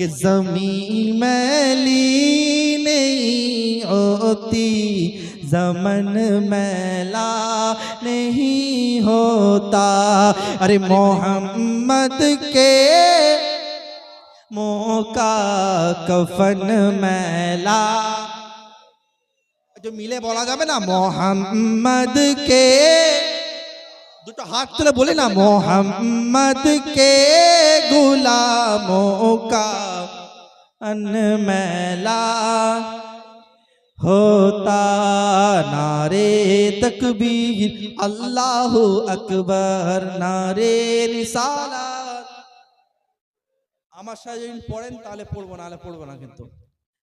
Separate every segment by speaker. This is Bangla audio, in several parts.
Speaker 1: کہ زمین میلی نہیں ہوتی، زمن میلا نہیں ہوتا۔ ارے محمد کے موقع کفن میلا۔ جو میلے بولا جاوے نا، محمد کے۔ دوٹا ہاتھ تلے بولے نا، محمد کے۔ गुलामों का अनमैला होता नारे तकबीर अल्लाह আকবার নারে রিসালাত আমার সাথে যদি পড়েন তাহলে পড়বো না হলে পড়বো না কিন্তু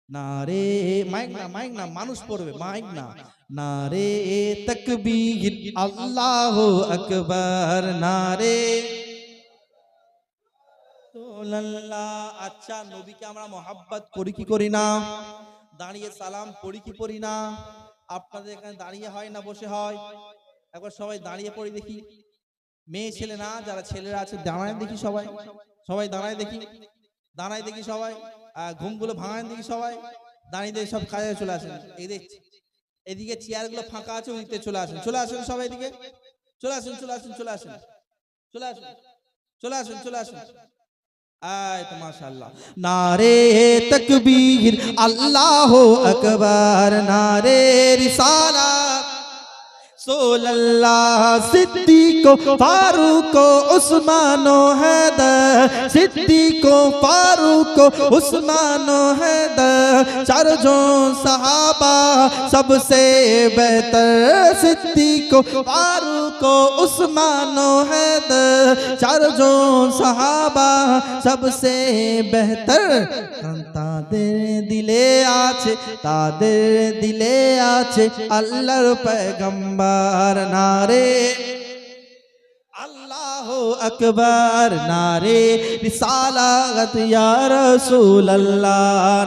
Speaker 1: নারে মাইক না মাইক না মানুষ পড়বে মাইক না নারে তকবীর আল্লাহ আকবার নারে আচ্ছা নবীকে আমরা মহাব্বত করি কি করি না? দাঁড়িয়ে সালাম পড়ি কি পড়ি না? আপনাদের এখানে দাঁড়িয়ে হয় না, বসে হয়? একবার সবাই দাঁড়িয়ে পড়ি দেখি। মেয়ে, ছেলে না, যারা ছেলেরা আছে, দাঁড়ায় দেখি সবাই। সবাই দাঁড়ায় দেখি। দাঁড়ায় দেখি সবাই। ঘুমগুলো ভাঙায় দেখি সবাই। দাঁড়িয়ে দেখি সব কাজে চলে আসেন। এই দেখ, এদিকে চেয়ারগুলো ফাঁকা আছে ওইদিকে চলে আসেন। চলে আসেন সবাই এদিকে। চলে আসেন চলে আসেন চলে আসেন। চলে আসেন চলে আসেন চলে আসেন। আয় তো মাশাআল্লাহ। নারে তকবীর, আল্লাহু আকবার, নারে রিসালাত সোলাল্লাহ সিদ্দিক, ফারুক ওসমান ও হেদার सिद्दीको फारूको उस्मानो हैदर चारों सहाबा सबसे बेहतर सिद्दीको फारूको उस्मानो हैदर चारों सहाबा सबसे बेहतर তাদের দিলে আছে তাদের দিলে আছে আল্লাহর পয়গম্বর নারে আল্লাহ আকবার, নারে রিসালাত ইয়া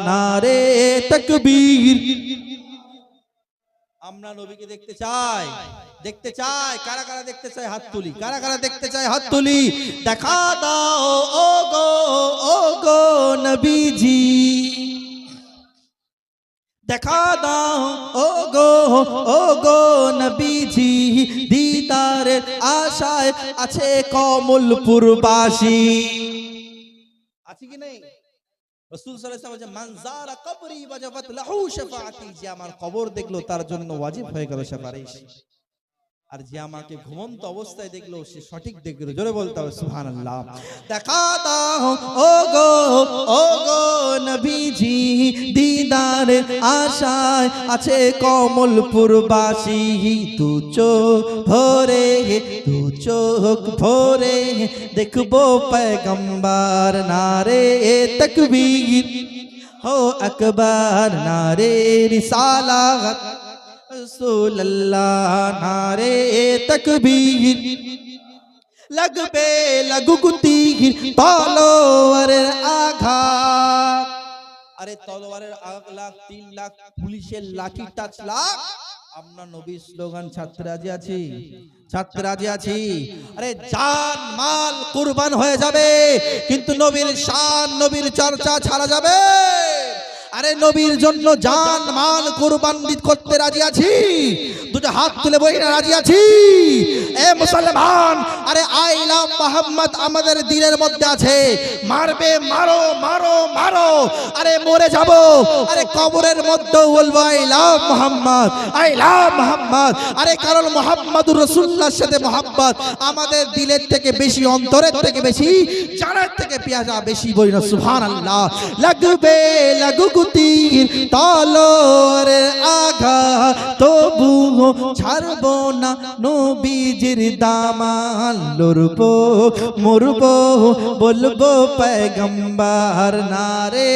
Speaker 1: নারে তাকবীর। আমরা নবীকে দেখতে চাই দেখতে চাই, কারা কারা দেখতে চাই হাত তুলি, কারা কারা দেখতে চাই হাত তুলি? দেখা দাও ও গো ও গো নবীজি। দেখা দাও। ও গো ও গো নবীজি, দিদারের আশায় আছে কমলপুরবাসী আছে কি নেই? রসুল সাল্লাল্লাহু আলাইহি কবরি লাহু যে আমার কবর দেখল, তার জন্য ওয়াজিব হয়ে গেল আর যে আমাকে ঘুমন্ত অবস্থায় দেখল, সে সঠিক দেখল। জোরে বলতে হবে, সুবহানাল্লাহ। দেখা দাও ও গো ও গো আশায় আছে কমলপুরবাসী। দু চোখ ভরে তু চোখ ভরে, দেখব পেগম্বার নারে তকবীর। হো আকবর নারে রিসালা রসুল্লাহ নারে তকবীর। লাগবে, লাগুক তীর আর আঘাত। আরে তলোয়ারের এক লাখ তিন লাখ পুলিশের লাঠি টাচ লাখ। আপনার নবী স্লোগান ছাত্র আজি আছি। ছাত্র আজি আছি। আরে জান মাল কুরবান হয়ে যাবে। কিন্তু নবীর শান নবীর চর্চা ছাড়া যাবে। আরে নবীর জন্য জান, মাল, কুরবান করতে রাজি আছি। দুটো হাত তুলে বই রাজি আছি। এ মুসলমান, আরে আই লাভ মোহাম্মদ আমাদের দিনের মধ্যে আছে। মারবে, মারো মারো মারো। আরে মরে যাব। আরে কবরের মধ্যে বলব I love Mohammad I love Mohammad. আরে কারণ মোহাম্মদুর রসুল্লাহর সাথে মোহাম্মদ আমাদের দিলের থেকে বেশি, অন্তরের থেকে বেশি, জানের থেকে পেঁয়াজা বেশি বই না সুহান আল্লাহ লাগবে তীর তলর আঘা তবুও ছাড়ব না নবীজির দামাল। লড়ব মরব বলব পেগম্বার নারে